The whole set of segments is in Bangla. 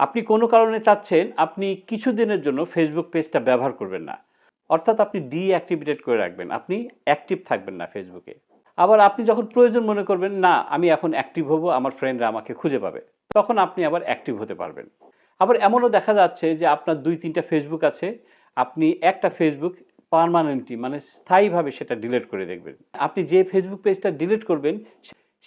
আপনি কোনো কারণে চাচ্ছেন আপনি কিছুদিনের জন্য ফেসবুক পেজটা ব্যবহার করবেন না। অর্থাৎ আপনি ডিঅ্যাক্টিভেটেড করে রাখবেন, আপনি অ্যাক্টিভ থাকবেন না ফেসবুকে আবার আপনি যখন প্রয়োজন মনে করবেন, না, আমি এখন অ্যাক্টিভ হব, আমার ফ্রেন্ডরা আমাকে খুঁজে পাবে, তখন আপনি আবার অ্যাক্টিভ হতে পারবেন। আবার এমনও দেখা যাচ্ছে যে আপনার দুই, তিনটা ফেসবুক আছে, আপনি একটা ফেসবুক পার্মানেন্টলি মানে স্থায়ীভাবে সেটা ডিলিট করে দেখবেন। আপনি যে ফেসবুক পেজটা ডিলিট করবেন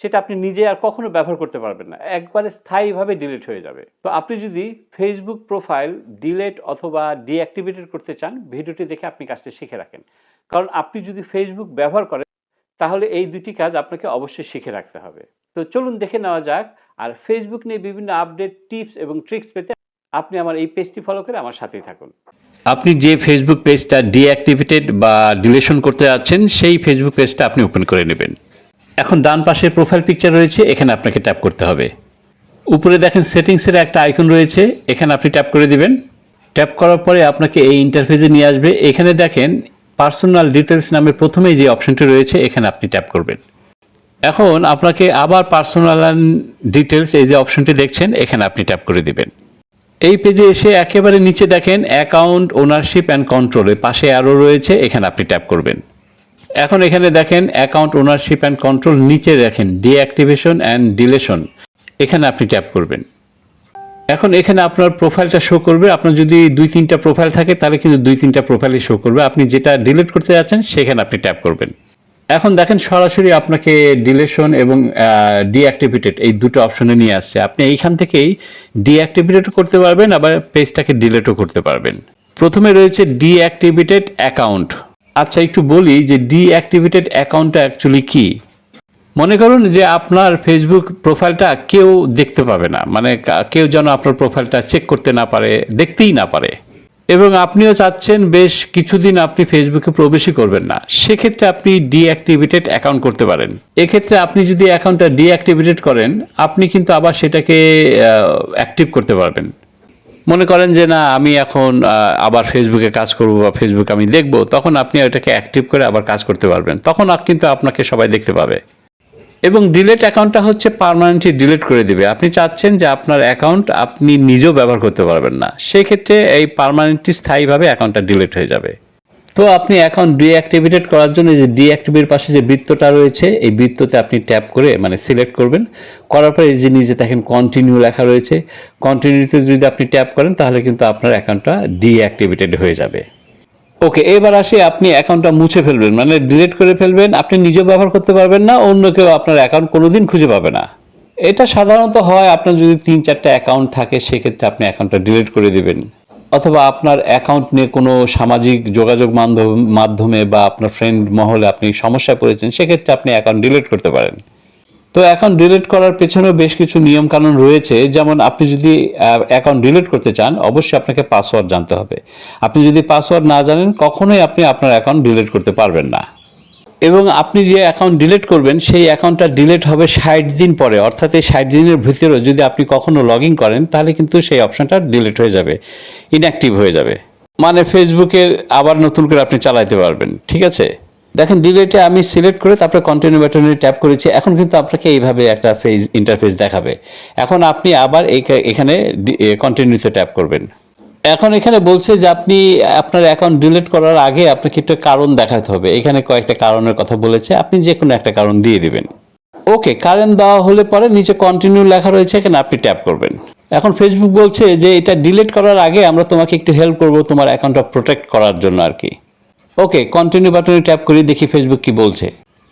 সেটা আপনি নিজে আর কখনো ব্যবহার করতে পারবেন না। একবারে স্থায়ীভাবে ডিলিট হয়ে যাবে। তো আপনি যদি ফেসবুক প্রোফাইল ডিলেট অথবা ডিঅ্যাক্টিভেটেড করতে চান, ভিডিওটি দেখে আপনি কাজটি শিখে রাখেন। কারণ আপনি যদি ফেসবুক ব্যবহার করেন, তাহলে এই দুটি কাজ আপনাকে অবশ্যই শিখে রাখতে হবে। তো চলুন দেখে নেওয়া যাক, আর ফেসবুক নিয়ে বিভিন্ন আপডেট টিপস এবং ট্রিক্স পেতে আপনি আমার এই পেজটি ফলো করে আমার সাথেই থাকুন। আপনি যে ফেসবুক পেজটা ডিঅ্যাক্টিভেটেড বা ডিলেশন করতে যাচ্ছেন, সেই ফেসবুক পেজটা আপনি ওপেন করে নেবেন। এখন ডান পাশে প্রোফাইল পিকচার রয়েছে, এখানে আপনাকে ট্যাপ করতে হবে। উপরে দেখেন সেটিংসের একটা আইকন রয়েছে, এখানে আপনি ট্যাপ করে দিবেন। ট্যাপ করার পরে আপনাকে এই ইন্টারফেসে নিয়ে আসবে। এখানে দেখেন পার্সোনাল ডিটেলস নামে প্রথমেই যে অপশনটি রয়েছে, এখানে আপনি ট্যাপ করবেন। এখন আপনাকে আবার পার্সোনাল ডিটেলস এই যে অপশনটি দেখছেন, এখানে আপনি ট্যাপ করে দিবেন। এই পেজে এসে একেবারে নিচে দেখেন অ্যাকাউন্ট ওনারশিপ অ্যান্ড কন্ট্রোল পাশে আরও রয়েছে, এখানে আপনি ট্যাপ করবেন। এখন এখানে দেখেন অ্যাকাউন্ট ওনারশিপ অ্যান্ড কন্ট্রোল নিচে দেখেন ডিঅ্যাক্টিভেশন অ্যান্ড ডিলেশন এখানে আপনি ট্যাপ করবেন। এখন এখানে আপনার প্রোফাইলটা শো করবে। আপনার যদি দুই, তিনটা প্রোফাইল থাকে, তাহলে কিন্তু দুই, তিনটা প্রোফাইলই শো করবে। আপনি যেটা ডিলিট করতে যাচ্ছেন, সেখানে আপনি ট্যাপ করবেন। এখন দেখেন সরাসরি আপনাকে ডিলেশন এবং ডিঅ্যাক্টিভেটেড এই দুটো অপশনে নিয়ে আসছে। আপনি এইখান থেকেই ডিঅ্যাক্টিভেটেড করতে পারবেন, আবার পেজটাকে ডিলেটও করতে পারবেন। প্রথমে রয়েছে ডিঅ্যাক্টিভেটেড অ্যাকাউন্ট আচ্ছা একটু বলি যে ডিঅ্যাক্টিভেটেড অ্যাকাউন্টটা অ্যাকচুয়ালি কি? মনে করুন যে আপনার ফেসবুক প্রোফাইলটা কেউ দেখতে পাবে না মানে কেউ যেন আপনার প্রোফাইলটা চেক করতে না পারে, দেখতেই না পারে। এবং আপনিও চাচ্ছেন বেশ কিছুদিন আপনি ফেসবুকে প্রবেশই করবেন না, সেক্ষেত্রে আপনি ডিঅ্যাক্টিভেটেড অ্যাকাউন্ট করতে পারেন। এক্ষেত্রে আপনি যদি অ্যাকাউন্টটা ডিঅ্যাক্টিভেটেড করেন, আপনি কিন্তু আবার সেটাকে অ্যাক্টিভ করতে পারবেন। মনে করেন যে, না, আমি এখন আবার ফেসবুকে কাজ করব বা ফেসবুক আমি দেখব। তখন আপনি ওটাকে অ্যাক্টিভ করে আবার কাজ করতে পারবেন। তখন কিন্তু আপনাকে সবাই দেখতে পাবে। এবং ডিলেট অ্যাকাউন্টটা হচ্ছে পারমানেন্টলি ডিলেট করে দিবে। আপনি চাচ্ছেন যে আপনার অ্যাকাউন্ট আপনি নিজেও ব্যবহার করতে পারবেন না। সেক্ষেত্রে এই পারমানেন্টলি স্থায়ীভাবে অ্যাকাউন্টটা ডিলেট হয়ে যাবে। তো আপনি অ্যাকাউন্ট ডিঅ্যাক্টিভেটেড করার জন্য যে ডিঅ্যাক্টিভের পাশে যে বৃত্তটা রয়েছে, এই বৃত্ততে আপনি ট্যাপ করে মানে সিলেক্ট করবেন। করার পরে এই যে নিচে দেখেন কন্টিনিউ লেখা রয়েছে। কন্টিনিউতে যদি আপনি ট্যাপ করেন, তাহলে কিন্তু আপনার অ্যাকাউন্টটা ডিঅ্যাক্টিভেটেড হয়ে যাবে। ওকে এবার আসে আপনি অ্যাকাউন্টটা মুছে ফেলবেন মানে ডিলিট করে ফেলবেন। আপনি নিজেও ব্যবহার করতে পারবেন না, অন্য কেউ আপনার অ্যাকাউন্ট কোনোদিন খুঁজে পাবে না। এটা সাধারণত হয় আপনার যদি তিন চারটা অ্যাকাউন্ট থাকে, সেক্ষেত্রে আপনি অ্যাকাউন্টটা ডিলিট করে দিবেন। অথবা আপনার অ্যাকাউন্ট নিয়ে কোনো সামাজিক যোগাযোগ মাধ্যম বা আপনার ফ্রেন্ড মহলে আপনি সমস্যায় পড়েছেন, সেক্ষেত্রে আপনি অ্যাকাউন্ট ডিলিট করতে পারেন। তো অ্যাকাউন্ট ডিলিট করার পেছনেও বেশ কিছু নিয়মকানুন রয়েছে। যেমন আপনি যদি অ্যাকাউন্ট ডিলিট করতে চান, অবশ্যই আপনাকে পাসওয়ার্ড জানতে হবে। আপনি যদি পাসওয়ার্ড না জানেন, কখনোই আপনি আপনার অ্যাকাউন্ট ডিলিট করতে পারবেন না। এবং আপনি যে অ্যাকাউন্ট ডিলিট করবেন, সেই অ্যাকাউন্টটা ডিলিট হবে ষাট দিন পরে। অর্থাৎ এই ষাট দিনের ভিতরে যদি আপনি কখনো লগ ইন করেন, তাহলে কিন্তু সেই অপশনটা ডিলিট হয়ে যাবে ইনঅ্যাক্টিভ হয়ে যাবে। মানে ফেসবুকের আবার নতুন করে আপনি চালাইতে পারবেন, ঠিক আছে? দেখেন ডিলেটে আমি সিলেক্ট করে তারপরে কন্টিনিউ বাটনে ট্যাপ করেছি, এখন কিন্তু আপনাকে এইভাবে একটা ফেজ ইন্টারফেস দেখাবে। এখন আপনি আবার এখানে কন্টিনিউতে ট্যাপ করবেন। এখন এখানে বলছে যে আপনি, আপনার অ্যাকাউন্ট ডিলিট করার আগে আপনাকে একটা কারণ দেখাতে হবে। এখানে কয়েকটা কারণের কথা বলেছে। আপনি যে কোনো একটা কারণ দিয়ে দিবেন। ওকে কারেন্ট দেওয়া হলে পরে নিচে কন্টিনিউ লেখা রয়েছে, এখানে আপনি ট্যাপ করবেন। এখন ফেসবুক বলছে যে এটা ডিলিট করার আগে আমরা তোমাকে একটু হেল্প করব তোমার অ্যাকাউন্টটা প্রোটেক্ট করার জন্য আর কি। ওকে কন্টিনিউ বাটনে ট্যাপ করি, দেখি ফেসবুক কি বলছে।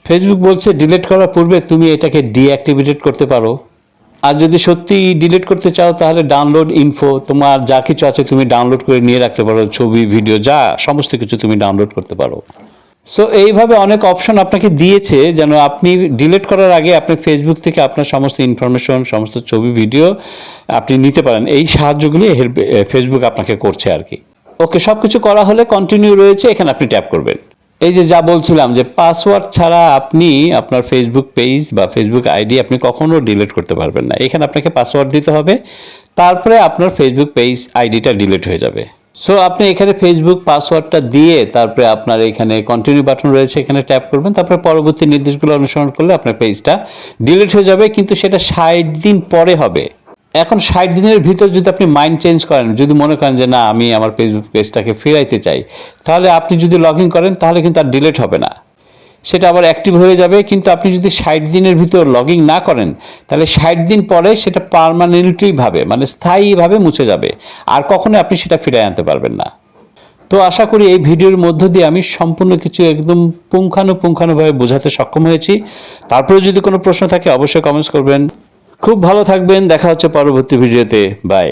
ফেসবুক বলছে ডিলিট করার পূর্বে তুমি এটাকে ডিঅ্যাক্টিভেটেড করতে পারো। আর যদি সত্যি ডিলিট করতে চাও, তাহলে ডাউনলোড ইনফো তোমার যা কিছু আছে তুমি ডাউনলোড করে নিয়ে রাখতে পারো, ছবি ভিডিও যা সমস্ত কিছু তুমি ডাউনলোড করতে পারো। সো এইভাবে অনেক অপশন আপনাকে দিয়েছে, যেন আপনি ডিলিট করার আগে আপনি ফেসবুক থেকে আপনার সমস্ত ইনফরমেশন সমস্ত ছবি ভিডিও আপনি নিতে পারেন। এই সাহায্যগুলি ফেসবুক আপনাকে করছে আর কি। ওকে সব কিছু করা হলে কন্টিনিউ রয়েছে, এখানে আপনি ট্যাপ করবেন। এই যে যা বলছিলাম যে পাসওয়ার্ড ছাড়া আপনি আপনার ফেসবুক পেজ বা ফেসবুক আইডি আপনি কখনো ডিলিট করতে পারবেন না। এখানে আপনাকে পাসওয়ার্ড দিতে হবে, তারপরে আপনার ফেসবুক পেজ আইডিটা ডিলিট হয়ে যাবে। সো আপনি এখানে ফেসবুক পাসওয়ার্ডটা দিয়ে তারপরে আপনার এখানে কন্টিনিউ বাটন রয়েছে, এখানে ট্যাপ করবেন, তারপরে পরবর্তী নির্দেশগুলো অনুসরণ করলে আপনার পেজটা ডিলিট হয়ে যাবে, কিন্তু সেটা ষাট দিন পরে হবে। এখন ষাট দিনের ভিতর যদি আপনি মাইন্ড চেঞ্জ করেন, যদি মনে করেন যে না, আমি আমার ফেসবুক পেজটাকে ফেরাইতে চাই, তাহলে আপনি যদি লগ ইন করেন, তাহলে কিন্তু আর ডিলেট হবে না। সেটা আবার অ্যাক্টিভ হয়ে যাবে, কিন্তু আপনি যদি ষাট দিনের ভিতর লগ না করেন, তাহলে ষাট দিন পরে সেটা পারমানেন্টলিভাবে মানে স্থায়ীভাবে মুছে যাবে। আর কখনো আপনি সেটা ফিরে আনতে পারবেন না। তো আশা করি এই ভিডিওর মধ্য দিয়ে আমি সম্পূর্ণ কিছু একদম পুঙ্খানুপুঙ্খানুভাবে বোঝাতে সক্ষম হয়েছি। তারপরে যদি কোনো প্রশ্ন থাকে, অবশ্যই কমেন্টস করবেন। খুব ভালো থাকবেন দেখা হচ্ছে পরবর্তী ভিডিওতে। বাই